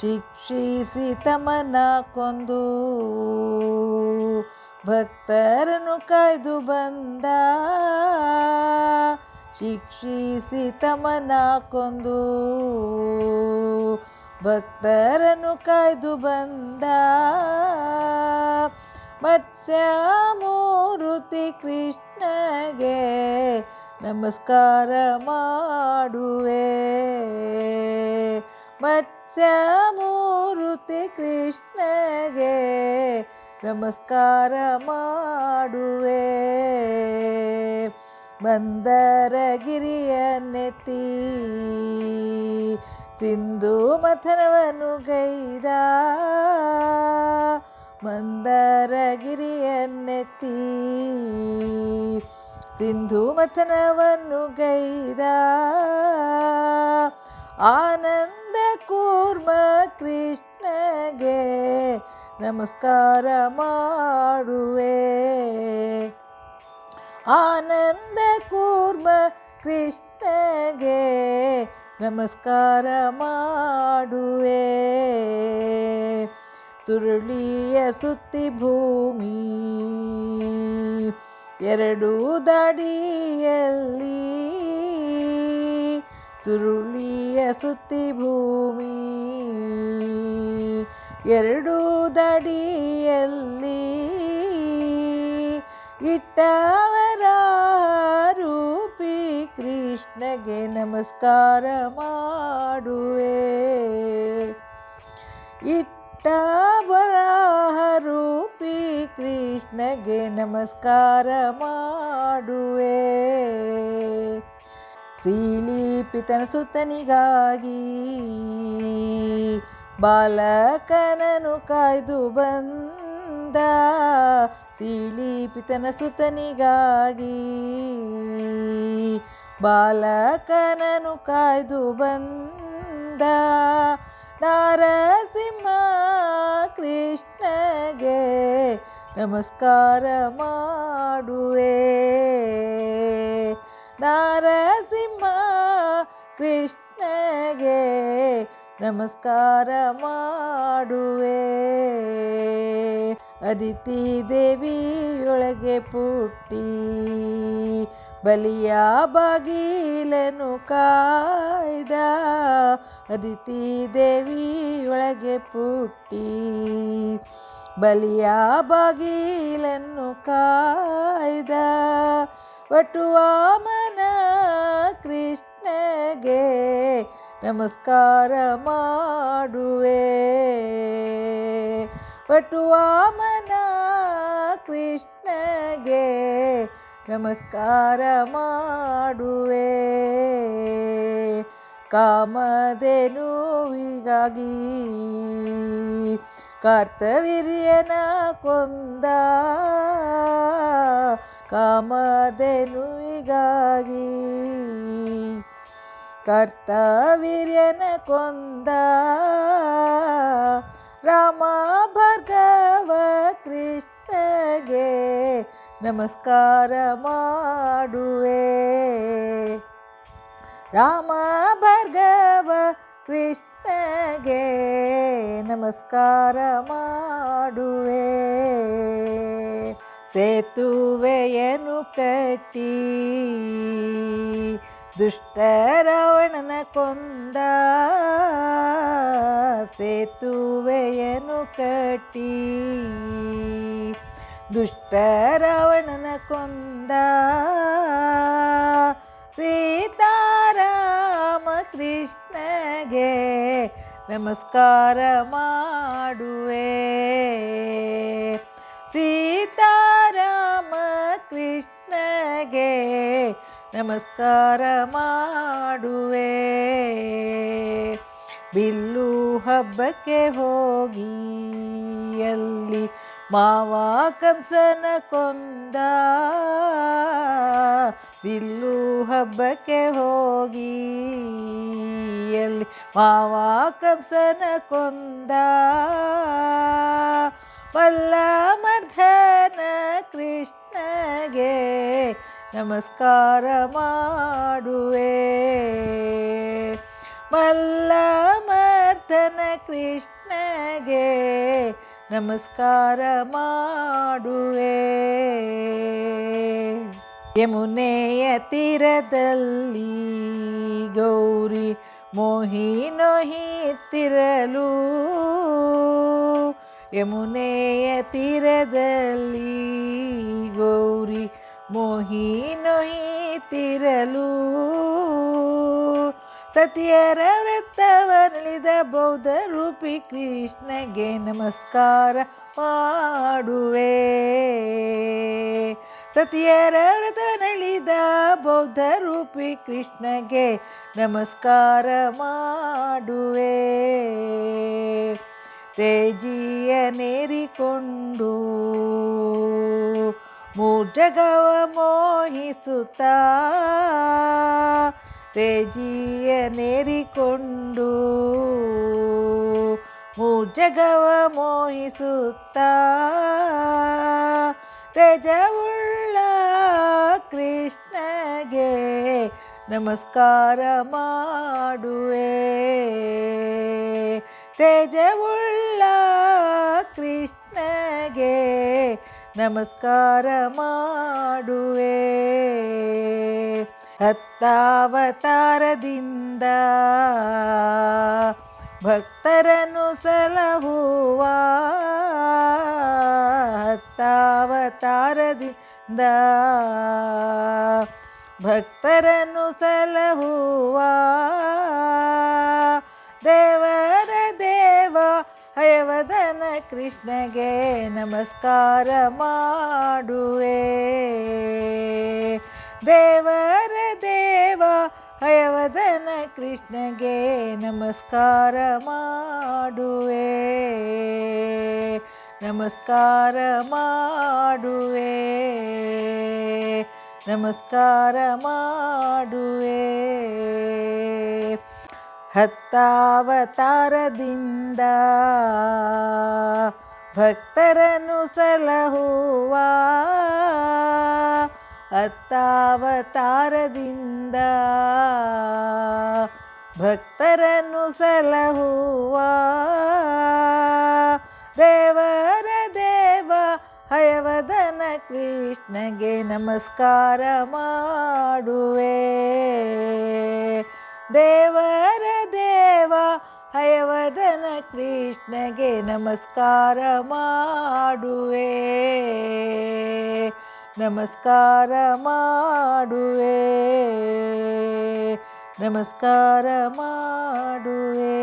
ಶಿಕ್ಷಿಸಿ ತಮನ ಕೊಂದು ಭಕ್ತರನ್ನು ಕಾಯ್ದು ಬಂದ. ಶಿಕ್ಷಿಸಿ ತಮನ ಕೊಂದು ಭಕ್ತರನ್ನು ಕಾಯ್ದು ಬಂದ. ಮತ್ಸ್ಯಮೂರ್ತಿ ಕೃಷ್ಣಗೆ ನಮಸ್ಕಾರ ಮಾಡುವೆ. ಮತ್ಸ್ಯಮೂರ್ತಿ ಕೃಷ್ಣಗೆ ನಮಸ್ಕಾರ ಮಾಡುವೆ. ಬಂದರಗಿರಿಯನ್ನೆತ್ತಿ ಸಿಂಧು ಮಥನವನ್ನು ಗೈದ. ಮಂದರಗಿರಿಯನ್ನೆತ್ತಿ ಸಿಂಧು ಮಥನವನ್ನು ಗೈದ. ಆನಂದ ನಮಸ್ಕಾರ ಮಾಡುವೆ. ಆನಂದ ಕೂರ್ಮ ಕೃಷ್ಣಗೆ ನಮಸ್ಕಾರ ಮಾಡುವೆ. ಸುರುಳಿಯ ಸುತ್ತಿ ಭೂಮಿ, ಎರಡು ದಡಿಯಲ್ಲಿ ಸುರುಳಿಯ ಸುತ್ತಿ ಭೂಮಿ ಎರಡು ದಡಿಯಲ್ಲಿ ಇಟ್ಟವರ ರೂಪಿ ಕೃಷ್ಣಗೆ ನಮಸ್ಕಾರ ಮಾಡುವೆ. ಇಟ್ಟವರ ರೂಪಿ ಕೃಷ್ಣಗೆ ನಮಸ್ಕಾರ ಮಾಡುವೆ. ಸೀಲಿಪಿತನ ಸುತ್ತನಿಗಾಗಿ ಬಾಲಕನನು ಕಾಯ್ದು ಬಂದ ಸೀಲಿಪಿತನ ಸುತನಿಗಾಗಿ. ಬಾಲಕನನು ಕಾಯ್ದು ಬಂದ ನಾರಸಿಂಹ ಕೃಷ್ಣಗೆ ನಮಸ್ಕಾರ ಮಾಡುವೆ. ನಾರಸಿಂಹ ಕೃಷ್ಣಗೆ ನಮಸ್ಕಾರ ಮಾಡುವೆ. ಅದಿತಿ ದೇವಿಯೊಳಗೆ ಪುಟ್ಟಿ. ಬಲಿಯ ಬಾಗಿಲನು ಕಾಯ್ದ. ಅದಿತಿ ದೇವಿಯೊಳಗೆ ಪುಟ್ಟಿ. ಬಲಿಯ ಬಾಗಿಲನ್ನು ಕಾಯ್ದ. ವಟುವಾಮನ ಕೃಷ್ಣಗೆ. ನಮಸ್ಕಾರ ಮಾಡುವೆ. ವಟುವಾಮನ ಕೃಷ್ಣಗೆ ನಮಸ್ಕಾರ ಮಾಡುವೆ. ಕಾಮಧೇನುವಿಗಾಗಿ ಕರ್ತವೀರ್ಯನ ಕೊಂದ. ಕಾಮಧೇನುವಿಗಾಗಿ ಕರ್ತವೀರ್ಯನ ಕೊಂದ. ರಾಮ ಭರ್ಗವ ಕೃಷ್ಣಗೆ ನಮಸ್ಕಾರ ಮಾಡುವೆ. ರಾಮ ಭರ್ಗವ ಕೃಷ್ಣಗೆ ನಮಸ್ಕಾರ ಮಾಡುವೆ. ಸೇತುವೆಯನ್ನು ಕಟ್ಟಿ ದುಷ್ಟ ರಾವಣನ ಕೊಂದ ಸೇತುವೆಯನ್ನು ಕಟ್ಟಿ. ದುಷ್ಟ ರಾವಣನ ಕೊಂದ ಸೀತಾರಾಮ ಕೃಷ್ಣಗೆ ನಮಸ್ಕಾರ ಮಾಡುವೆ. ಸೀತಾರಾಮ ಕೃಷ್ಣಗೆ ನಮಸ್ಕಾರ ಮಾಡುವೆ. ಬಿಲ್ಲು ಹಬ್ಬಕ್ಕೆ ಹೋಗಿ, ಅಲ್ಲಿ ಮಾವ ಕಂಸನ ಕೊಂದ. ಬಿಲ್ಲು ಹಬ್ಬಕ್ಕೆ ಹೋಗಿ ಎಲ್ಲಿ ಮಾವ ಕಂಸನ ಕೊಂದ. ಮಲ್ಲಮರ್ಧನ ಕೃಷ್ಣಗೆ ನಮಸ್ಕಾರ ಮಾಡುವೆ. ಮಲ್ಲಮರ್ಧನ ಹಯವದನ ಕೃಷ್ಣಗೆ ನಮಸ್ಕಾರ ಮಾಡುವೆ. ಯಮುನೆಯ ತೀರದಲ್ಲಿ ಗೌರಿ ಮೋಹಿನೊಹಿತಿರಲು ಯಮುನೆಯ ತೀರದಲ್ಲಿ ಗೌರಿ ಮೋಹಿನೊಹಿತಿರಲು ಸತಿಯರ ವ್ರತವರಳಿದ ಬೌದ್ಧ ರೂಪಿ ಕೃಷ್ಣಗೆ ನಮಸ್ಕಾರ ಮಾಡುವೆ. ಸತಿಯರ ವ್ರತ ನಳಿದ ಬೌದ್ಧ ರೂಪಿ ಕೃಷ್ಣಗೆ ನಮಸ್ಕಾರ ಮಾಡುವೆ. ತೇಜಿಯ ನೇರಿಕೊಂಡು ಮೂರ್ಜಗವ ಮೋಹಿಸುತ್ತ ತೇಜಿಯ ನೇರಿಕೊಂಡು ಮೂಜಗವ ಮೋಹಿಸುತ್ತ ತೇಜವುಳ್ಳ ಕೃಷ್ಣಗೆ ನಮಸ್ಕಾರ ಮಾಡುವೆ. ತೇಜವುಳ್ಳ ನಮಸ್ಕಾರ ಮಾಡುವೆ. ಹತ್ತಾವತಾರದಿಂದ ಭಕ್ತರನ್ನು ಸಲಹುವ ಹತ್ತಾವತಾರದಿಂದ ಭಕ್ತರನ್ನು ಸಲಹುವ ದೇವ ಕೃಷ್ಣಗೆ ನಮಸ್ಕಾರ ಮಾಡುವೆ. ದೇವರ ದೇವ ಹಯವದನ ಕೃಷ್ಣಗೆ ನಮಸ್ಕಾರ ಮಾಡುವೆ. ನಮಸ್ಕಾರ ಮಾಡುವೆ. ನಮಸ್ಕಾರ ಮಾಡುವೆ. ಹತ್ತಾವತಾರದಿಂದ ಭಕ್ತರನ್ನು ಸಲಹುವ ಹತ್ತಾವತಾರದಿಂದ ಭಕ್ತರನ್ನು ಸಲಹುವ ದೇವರ ದೇವ ಹಯವದನ ಕೃಷ್ಣಗೆ ನಮಸ್ಕಾರ ಮಾಡುವೆ. ದೇವರ ದೇವ ಹಯವದನ ಕೃಷ್ಣಗೆ ನಮಸ್ಕಾರ ಮಾಡುವೆ. ನಮಸ್ಕಾರ ಮಾಡುವೆ. ನಮಸ್ಕಾರ ಮಾಡುವೆ.